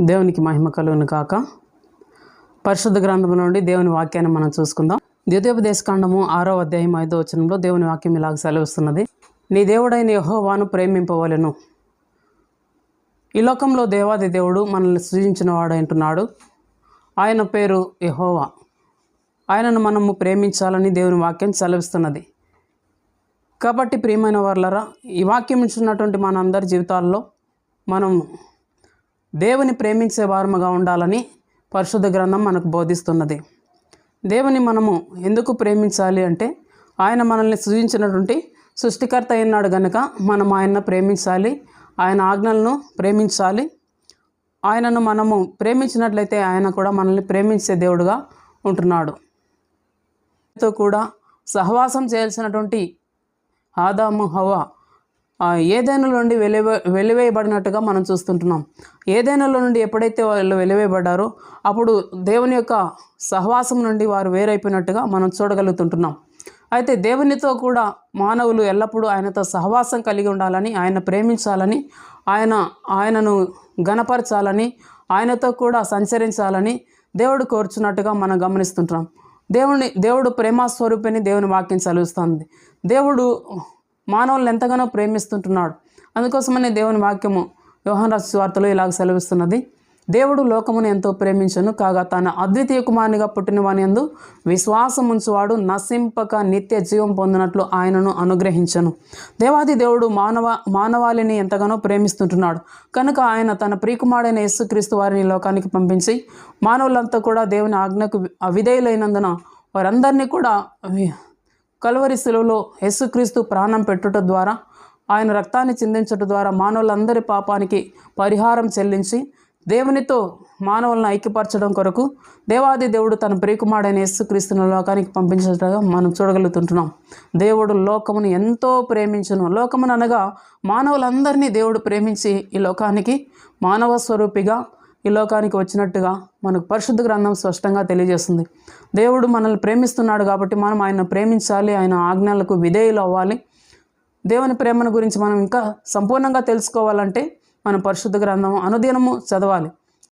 దేవునికి మహిమ కలుగును కాక పరిశుద్ధ గ్రంథం నుండి దేవుని వాక్యాన్ని మనం చూసుకుందాం. ద్వితీయోపదేశకాండము ఆరో అధ్యాయం ఐదో వచనంలో దేవుని వాక్యం ఇలాగ సెలవిస్తున్నది. నీ దేవుడైన యహోవాను ప్రేమింపవలెను. ఈ లోకంలో దేవాది దేవుడు మనల్ని సృజించిన వాడు అంటున్నాడు. ఆయన పేరు యహోవా. ఆయనను మనము ప్రేమించాలని దేవుని వాక్యం సెలవిస్తున్నది. కాబట్టి ప్రియమైన వర్లరా ఈ వాక్యం ఇచ్చినటువంటి మనందరి జీవితాల్లో మనం దేవుని ప్రేమించే వారముగా ఉండాలని పరిశుద్ధ గ్రంథం మనకు బోధిస్తున్నది. దేవుని మనము ఎందుకు ప్రేమించాలి అంటే ఆయన మనల్ని సృజించినటువంటి సృష్టికర్త అయినాడు గనుక మనం ఆయన ప్రేమించాలి ఆయన ఆజ్ఞలను ప్రేమించాలి. ఆయనను మనము ప్రేమించినట్లయితే ఆయన కూడా మనల్ని ప్రేమించే దేవుడుగా ఉంటున్నాడు. తో కూడా సహవాసం చేయాల్సినటువంటి ఆదాము హవా ఏదైనా నుండి వెలివే వెలివేయబడినట్టుగా మనం చూస్తుంటున్నాం. ఏదైనాలో నుండి ఎప్పుడైతే వాళ్ళు వెలివేయబడ్డారో అప్పుడు దేవుని యొక్క సహవాసం నుండి వారు వేరైపోయినట్టుగా మనం చూడగలుగుతుంటున్నాం. అయితే దేవునితో కూడా మానవులు ఎల్లప్పుడూ ఆయనతో సహవాసం కలిగి ఉండాలని ఆయన ప్రేమించాలని ఆయన ఆయనను గణపరచాలని ఆయనతో కూడా సంచరించాలని దేవుడు కోరుచున్నట్టుగా మనం గమనిస్తుంటున్నాం. దేవుని దేవుడు ప్రేమస్వరూపిని దేవుని వాక్యం చదువుస్తుంది దేవుడు మానవులను ఎంతగానో ప్రేమిస్తుంటున్నాడు. అందుకోసమనే దేవుని వాక్యము యోహన్ రాజు వార్తలో ఇలాగ సెలవిస్తున్నది. దేవుడు లోకమును ఎంతో ప్రేమించను కాగా తన అద్వితీయ కుమారునిగా పుట్టిన వాని యందు విశ్వాసం ఉంచువాడు నశింపక నిత్య జీవం పొందినట్లు ఆయనను అనుగ్రహించను. దేవాది దేవుడు మానవ మానవాళిని ఎంతగానో ప్రేమిస్తుంటున్నాడు. కనుక ఆయన తన ప్రియకుమారుడైన యేసుక్రీస్తు వారిని లోకానికి పంపించి మానవులంతా కూడా దేవుని ఆజ్ఞకు అవిధేయులైనందున వారందరినీ కూడా కలువరి శిలువలో యేసుక్రీస్తు ప్రాణం పెట్టుట ద్వారా ఆయన రక్తాన్ని చిందించడం ద్వారా మానవులందరి పాపానికి పరిహారం చెల్లించి దేవునితో మానవులను ఐక్యపరచడం కొరకు దేవాది దేవుడు తన ప్రియకుమారుడైన యేసుక్రీస్తుని లోకానికి పంపించటగా మనం చూడగలుగుతుంటున్నాం. దేవుడు లోకమును ఎంతో ప్రేమించును. లోకమును అనగా మానవులందరినీ దేవుడు ప్రేమించి ఈ లోకానికి మానవ స్వరూపిగా ఈ లోకానికి వచ్చినట్టుగా మనకు పరిశుద్ధ గ్రంథం స్పష్టంగా తెలియజేస్తుంది. దేవుడు మనల్ని ప్రేమిస్తున్నాడు కాబట్టి మనం ఆయన ప్రేమించాలి ఆయన ఆజ్ఞలకు విధేయులు అవ్వాలి. దేవుని ప్రేమను గురించి మనం ఇంకా సంపూర్ణంగా తెలుసుకోవాలంటే మన పరిశుద్ధ గ్రంథం అనుదినము చదవాలి.